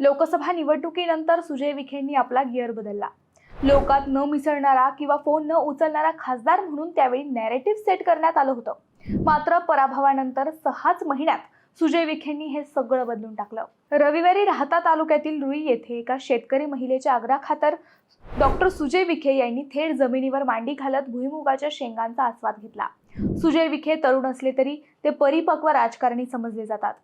लोकसभा निवडणुकीनंतर सुजय विखेंनी आपला गिअर बदलला. लोकात न मिसळणारा किंवा फोन न उचलणारा खासदार म्हणून त्यावेळी नॅरेटिव्ह सेट करण्यात आलं होतं. मात्र पराभवानंतर सहाच महिन्यात सुजय विखेंनी हे सगळं बदलून टाकलं. रविवारी राहता तालुक्यातील रुई येथे एका शेतकरी महिलेच्या आग्रहाखातर डॉक्टर सुजय विखे यांनी थेट जमिनीवर मांडी घालत भुईमुगाच्या शेंगांचा आस्वाद घेतला. सुजय विखे तरुण असले तरी ते परिपक्व राजकारणी समजले जातात.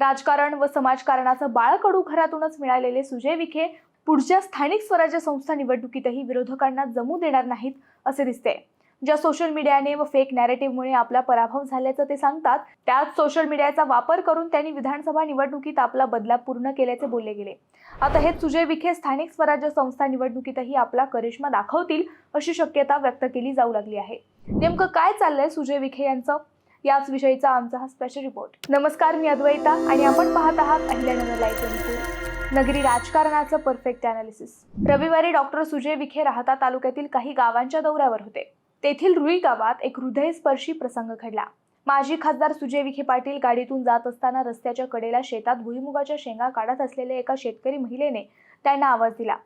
राजकारण व समाजकारणाचं बाळकडू घरातूनच मिळालेले सुजय विखे पुढच्या स्थानिक स्वराज्य संस्था निवडणुकीतही विरोधकांना जमू देणार नाहीत असे दिसते. ज्या सोशल मीडियाने व फेक नॅरेटिव्हमुळे आपला पराभव झाल्याचं ते सांगतात त्याच सोशल मीडियाचा वापर करून त्यांनी विधानसभा निवडणुकीत आपला बदला पूर्ण केल्याचे बोलले गेले. आता हे सुजय विखे स्थानिक स्वराज्य संस्था निवडणुकीतही आपला करिश्मा दाखवतील अशी शक्यता व्यक्त केली जाऊ लागली आहे. नेमकं काय चाललंय सुजय विखे यांचं? याच विषयीचा आमचा हा स्पेशल रिपोर्ट नमस्कार मी अद्वैता आणि आपण पाहत आहात अहिल्यानगर लाईव्ह नगरी राजकारणाचं परफेक्ट अनालिसिस रविवारी डॉक्टर सुजय विखे राहता तालुक्यातील काही गावांच्या दौऱ्यावर होते. तेथील रुई गावात एक हृदयस्पर्शी प्रसंग घडला. माजी खासदार सुजय विखे पाटील गाडीतून जात असताना रस्त्याच्या कडेला शेतात भुईमुगाच्या शेंगा काढत असलेल्या एका शेतकरी महिलेने त्यांना आवाज दिला.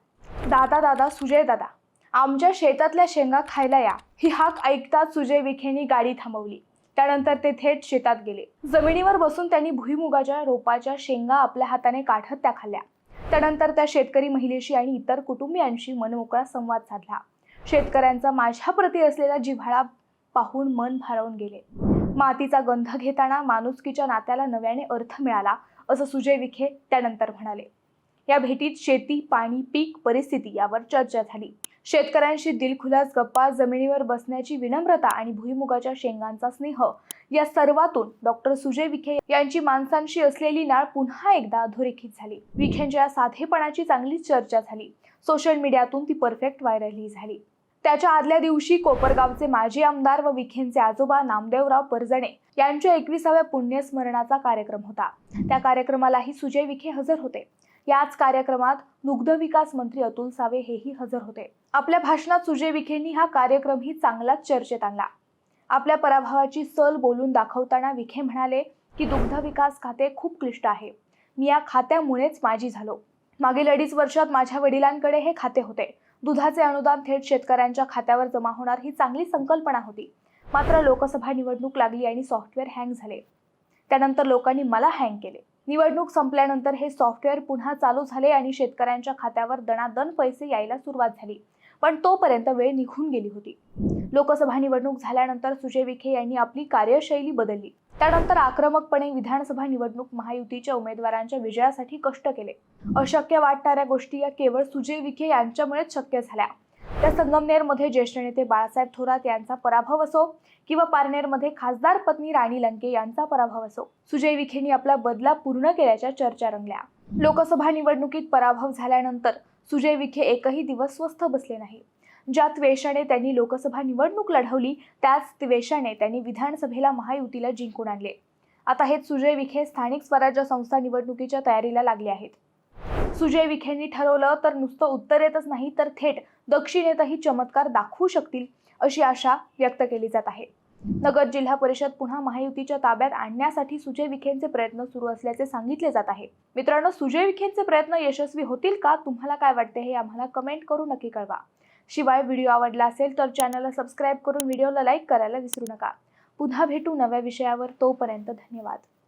दादा दादा सुजय दादा आमच्या शेतातल्या शेंगा खायला या. ही हाक ऐकताच सुजय विखेंनी गाडी थांबवली. त्यानंतर ते थेट शेतात गेले. जमिनीवर बसून त्यांनी भुईमुगाच्या रोपाच्या शेंगा आपल्या हाताने काढत त्या खाल्ल्या. त्यानंतर त्या शेतकरी महिलेशी आणि इतर कुटुंबियांशी मनमोकळा संवाद साधला. शेतकऱ्यांचा माझ्याप्रती असलेला जिव्हाळा पाहून मन भारावून गेले. मातीचा गंध घेताना माणुसकीच्या नात्याला नव्याने अर्थ मिळाला असं सुजय विखे त्यानंतर म्हणाले. या भेटीत शेती पाणी पीक परिस्थिती यावर चर्चा झाली. शेतकऱ्यांशी दिलखुलास गप्पा जमिनीवर बसण्याची विनम्रता आणि भुईमुगाच्या शेंगांचा स्नेह या सर्वातून डॉक्टर सुजय विखे यांची माणसांशी असलेली नाळ पुन्हा एकदा अधोरेखित झाली. विखेंच्या या साधेपणाची चांगली चर्चा झाली. सोशल मीडियातून ती परफेक्ट व्हायरलही झाली. त्याच्या आदल्या दिवशी कोपरगावचे माजी आमदार व विखेंचे आजोबा नामदेवराव परजणे यांच्या एकविसाव्या पुण्यस्मरणाचा कार्यक्रम होता. त्या कार्यक्रमालाही सुजय विखे हजर होते. याच कार्यक्रमात दुग्ध विकास मंत्री अतुल सावे हेही हजर होते. आपल्या भाषणात सुजय विखेंनी हा कार्यक्रमही चांगलाच चर्चेत आणला. आपल्या पराभवाची सल बोलून दाखवताना विखे म्हणाले की दुग्ध विकास खाते खूप क्लिष्ट आहे. मी या खात्यामुळेच माझी झालो. मागील अडीच वर्षात माझ्या वडिलांकडे हे खाते होते. दुधाचे अनुदान थेट शेतकऱ्यांच्या खात्यावर जमा होणार ही चांगली संकल्पना होती. मात्र लोकसभा निवडणूक लागली आणि सॉफ्टवेअर हँग झाले. त्यानंतर लोकांनी मला हँग केले. निवडणूक संपल्यानंतर हे सॉफ्टवेअर पुन्हा चालू झाले आणि शेतकऱ्यांच्या खात्यावर दणादण पैसे यायला सुरुवात झाली. पण तोपर्यंत वेळ निघून गेली होती. लोकसभा निवडणूक झाल्यानंतर सुजय विखे यांनी आपली कार्यशैली बदलली. त्यानंतर आक्रमकपणे विधानसभा निवडणूक महायुतीच्या उमेदवारांच्या विजयासाठी कष्ट केले. अशक्य वाटणाऱ्या गोष्टी या केवळ सुजय विखे यांच्यामुळेच शक्य झाल्या. त्या संगमनेरमध्ये ज्येष्ठ नेते बाळासाहेब थोरात यांचा पराभव असो किंवा पारनेरमध्ये खासदार पत्नी राणी लंके यांचा पराभव असो सुजय विखेंनी आपला बदला पूर्ण केल्याच्या चर्चा रंगल्या. लोकसभा निवडणुकीत पराभव झाल्यानंतर सुजय विखे एकही दिवस स्वस्थ बसले नाही. ज्या त्वेषाने त्यांनी लोकसभा निवडणूक लढवली त्याच त्वेषाने त्यांनी विधानसभेला महायुतीला जिंकून आणले. आता हेच सुजय विखे स्थानिक स्वराज्य संस्था निवडणुकीच्या तयारीला लागले आहेत. सुजय विखेंनी ठरवलं तर नुसतं उत्तरेतच नाही तर थेट दक्षिणेतही चमत्कार दाखवू शकतील अशी आशा व्यक्त केली जात आहे. नगर जिल्हा परिषद पुन्हा महायुतीच्या ताब्यात आणण्यासाठी सुजय विखेंचे प्रयत्न सुरू असल्याचे सांगितले जात आहे. मित्रांनो सुजय विखेंचे प्रयत्न यशस्वी होतील का? तुम्हाला काय वाटते हे आम्हाला कमेंट करून नक्की कळवा. शिवाय व्हिडिओ आवडला असेल तर चॅनलला सबस्क्राईब करून व्हिडिओला लाईक करायला विसरू नका. पुन्हा भेटू नव्या विषयावर तोपर्यंत धन्यवाद.